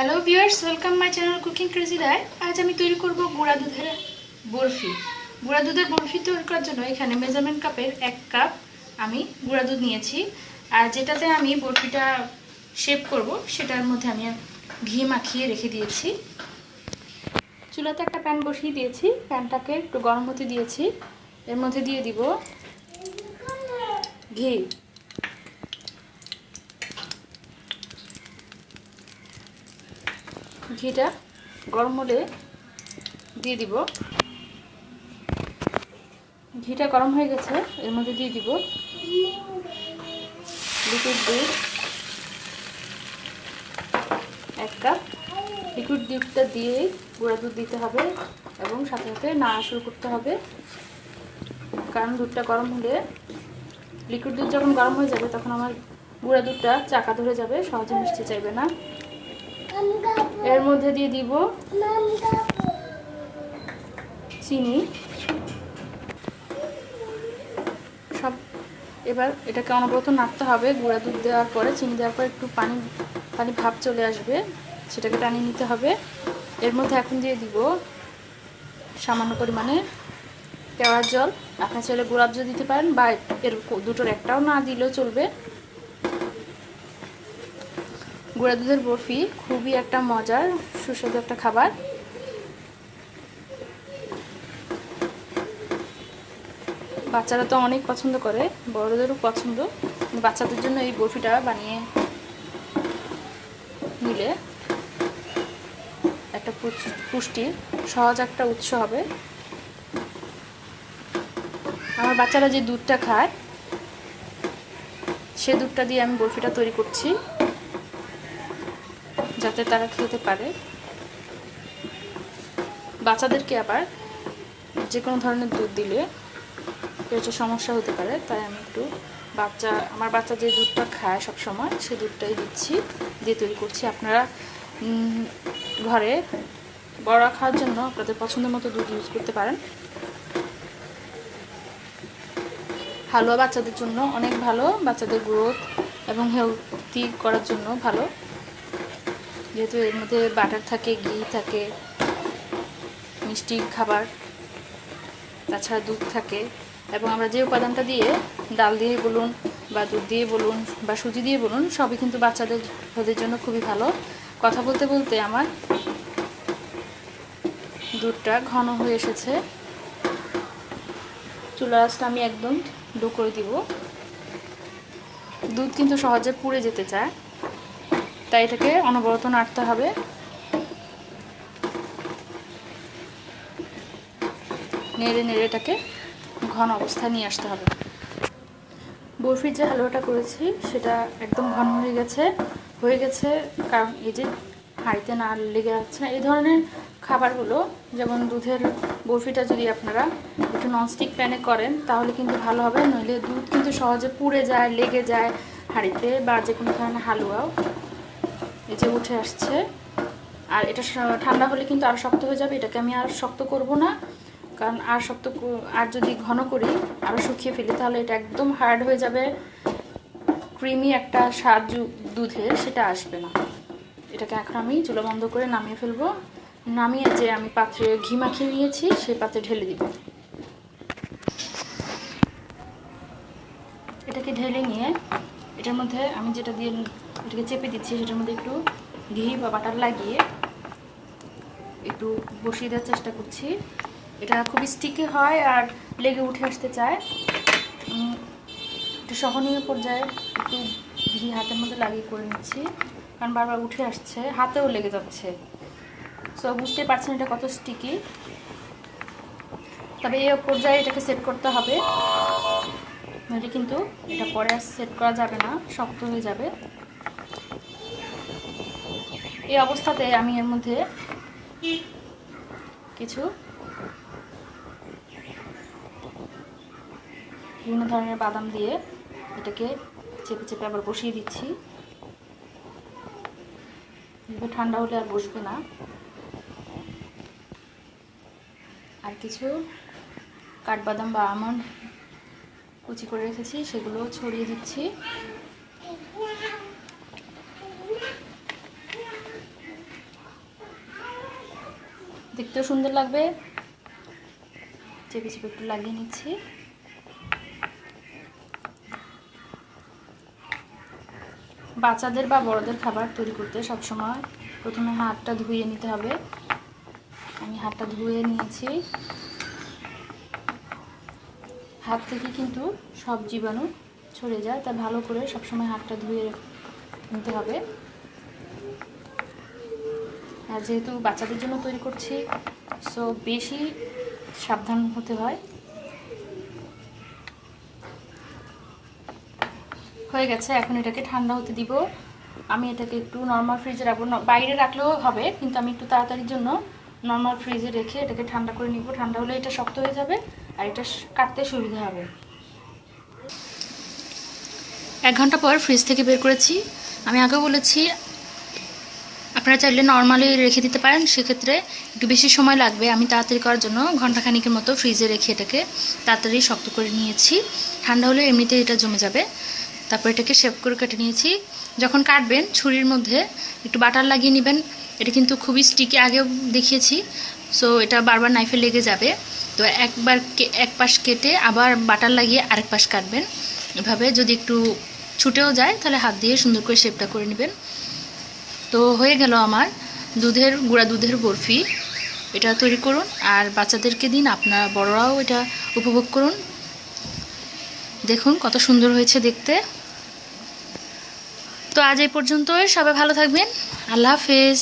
Hello viewers welcome my channel cooking crazy Roy আজ আমি তৈরি করব গুঁড়া দুধের বরফি। গুঁড়া দুধের বরফি তৈরি করার জন্য এখানে মেজারমেন্ট কাপের এক কাপ আমি গুঁড়া দুধ নিয়েছি। আর যেটাতে আমি বরফিটা শেপ করব, সেটার মধ্যে আমি ঘি মাখিয়ে রেখে দিয়েছি। চুলাতে একটা প্যান বসিয়ে দিয়েছি। প্যানটাকে একটু গরম হতে দিয়েছি। এর মধ্যে দিয়ে দিব ঘি। ঘিটা গরম হলে দিয়ে দিব। ঘিটা গরম হয়ে গেছে, এর মধ্যে দিয়ে দিব লিকুইড দুধ, এক কাপ লিকুইড দুধটা দিয়ে গুঁড়া দুধ দিতে হবে এবং সাথে সাথে নাড়া শুরু করতে হবে। কারণ দুধটা গরম হলে লিকুইড দুধ যখন গরম হয়ে যাবে তখন আমার গুঁড়া দুধটা চাকা ধরে যাবে, সহজে মিশতে চাইবে না। এর মধ্যে দিয়ে দিব চিনি। সব, এবার এটাকে অনবরত নাড়তে হবে। গুঁড়া দুধ দেওয়ার পরে, চিনি দেওয়ার পরে একটু পানি পানি ভাব চলে আসবে। সেটাকে টানিয়ে নিতে হবে। এর মধ্যে এখন দিয়ে দিব সামান্য পরিমাণে কেওড়ার জল। আপনার চাইলে গোলাপ জল দিতে পারেন, বা এর দুটোর একটাও না দিলেও চলবে। গুঁড়া দুধের বরফি, খুবই একটা মজার, সুস্বাদু একটা খাবার। বাচ্চারা তো অনেক পছন্দ করে, বড়দেরও পছন্দ। বাচ্চাদের জন্য এই বরফিটা বানিয়ে নিলে একটা পুষ্টির সহজ একটা উৎস হবে। আমার বাচ্চারা যে দুধটা খায়, সে দুধটা দিয়ে আমি বরফিটা তৈরি করছি। যাতে তারা খেতে পারে। বাচ্চাদেরকে আবার যে কোনো ধরনের দুধ দিলে পেটে সমস্যা হতে পারে, তাই আমি একটু বাচ্চা, আমার বাচ্চা যে দুধটা খায় সব সময় সে দুধটাই দিচ্ছি, দিয়ে তৈরি করছি। আপনারা ঘরে বড়া খাওয়ার জন্য আপনাদের পছন্দের মতো দুধ ইউজ করতে পারেন। হালুয়া বাচ্চাদের জন্য অনেক ভালো, বাচ্চাদের গ্রোথ এবং হেলথি করার জন্য ভালো। যেহেতু এর মধ্যে বাটার থাকে, ঘি থাকে, মিষ্টি খাবার, তাছাড়া দুধ থাকে এবং আমরা যে উপাদানটা দিয়ে ডাল দিয়ে বলুন বা দুধ দিয়ে বলুন বা সুজি দিয়ে বলুন, সবই কিন্তু বাচ্চাদের, ওদের জন্য খুবই ভালো। কথা বলতে বলতে আমার দুধটা ঘন হয়ে এসেছে। চুলা আঁচটা আমি একদম ডো করে দিব। দুধ কিন্তু সহজে পুড়ে যেতে চায়। তাই এটাকে অনবরত নাড়তে হবে। নেড়ে নেড়ে এটাকে ঘন অবস্থায় নিয়ে আসতে হবে। বরফির যে হালুয়াটা করেছি, সেটা একদম ঘন হয়ে গেছে। হয়ে গেছে কারণ এই যে হাঁড়িতে না লেগে যাচ্ছে না, এই ধরনের খাবারগুলো, যেমন দুধের বরফিটা যদি আপনারা একটু ননস্টিক প্যানে করেন, তাহলে কিন্তু ভালো হবে। নইলে দুধ কিন্তু সহজে পুড়ে যায়, লেগে যায় হাঁড়িতে বা যে কোনো ধরনের হালুয়াও। এই যে উঠে আসছে। আর এটা ঠান্ডা হলে কিন্তু আর শক্ত হয়ে যাবে। এটাকে আমি আর শক্ত করব না। কারণ আর শক্ত আর যদি ঘন করি আরও শুকিয়ে ফেলি, তাহলে এটা একদম হার্ড হয়ে যাবে। ক্রিমি একটা স্বাদ দুধের সেটা আসবে না। এটাকে এখন আমি চুলো বন্ধ করে নামিয়ে ফেলব। নামিয়ে যে আমি পাত্রে ঘি মাখিয়ে নিয়েছি, সেই পাত্রে ঢেলে দিব। এটাকে ঢেলে নিয়ে এটার মধ্যে আমি যেটা দিয়ে এটাকে চেপে দিচ্ছি, সেটার মধ্যে একটু ঘি বা বাটার লাগিয়ে একটু বসিয়ে দেওয়ার চেষ্টা করছি। এটা খুব স্টিকি হয় আর লেগে উঠে আসতে চায়। একটু সহনীয় পর্যায়ে একটু ঘি হাতের মধ্যে লাগিয়ে করে নিচ্ছি, কারণ বারবার উঠে আসছে, হাতেও লেগে যাচ্ছে। সো বুঝতে পারছেন এটা কত স্টিকি তবে এই পর্যায়ে এটাকে সেট করতে হবে। নইলে কিন্তু এটা পরে আর সেট করা যাবে না, শক্ত হয়ে যাবে। এই অবস্থাতে আমি এর মধ্যে কিছু বিভিন্ন ধরনের বাদাম দিয়ে এটাকে চেপে চেপে আবার বসিয়ে দিচ্ছি। ঠান্ডা হলে আর বসবে না। আর কিছু কাঠবাদাম বা আমন্ড কুচি করে রেখেছি সেগুলো ছড়িয়ে দিচ্ছি। দেখতেও সুন্দর লাগবে। চেপে চেপে একটু লাগিয়ে নিচ্ছি। বাচ্চাদের বা বড়দের খাবার তৈরি করতে সবসময় প্রথমে হাতটা ধুয়ে নিতে হবে। আমি হাতটা ধুয়ে নিয়েছি। হাত থেকে কিন্তু সব জীবাণু ছড়ে যায় তাই ভালো করে সবসময় হাতটা ধুয়ে নিতে হবে। যেহেতু বাচ্চাদের জন্য তৈরি করছি সো বেশি সাবধান হতে হয়। হয়ে গেছে, এখন এটাকে ঠান্ডা হতে দিব। আমি এটাকে একটু নর্মাল ফ্রিজে রাখব। বাইরে রাখলেও হবে, কিন্তু আমি একটু তাড়াতাড়ির জন্য নর্মাল ফ্রিজে রেখে এটাকে ঠান্ডা করে নিব। ঠান্ডা হলে এটা শক্ত হয়ে যাবে, আর এটা কাটতে সুবিধা হবে। এক ঘণ্টা পর ফ্রিজ থেকে বের করেছি। আমি আগে বলেছি আপনারা চাইলে নর্মালি রেখে দিতে পারেন, সেক্ষেত্রে একটু বেশি সময় লাগবে। আমি তাড়াতাড়ি করার জন্য ঘন্টাখানিকের মতো ফ্রিজে রেখে এটাকে তাড়াতাড়ি শক্ত করে নিয়েছি। ঠান্ডা হলে এমনিতে এটা জমে যাবে। তারপর এটাকে শেপ করে কেটে নিয়েছি। যখন কাটবেন, ছুরির মধ্যে একটু বাটার লাগিয়ে নেবেন। এটা কিন্তু খুবই স্টিকি আগেও দেখিয়েছি। সো এটা বারবার নাইফে লেগে যাবে। তো একবার এক পাশ কেটে আবার বাটার লাগিয়ে আরেক পাশ কাটবেন। এভাবে যদি একটু ছুটেও যায়, তাহলে হাত দিয়ে সুন্দর করে শেপটা করে নেবেন। তো হয়ে গেল আমার দুধের, গুঁড়া দুধের বরফি। এটা তৈরি করুন আর বাচ্চাদেরকে দিন, আপনারা বড়রাও এটা উপভোগ করুন। দেখুন কত সুন্দর হয়েছে দেখতে। তো আজ এই পর্যন্ত সবাই ভালো থাকবেন। আল্লাহ হাফেজ।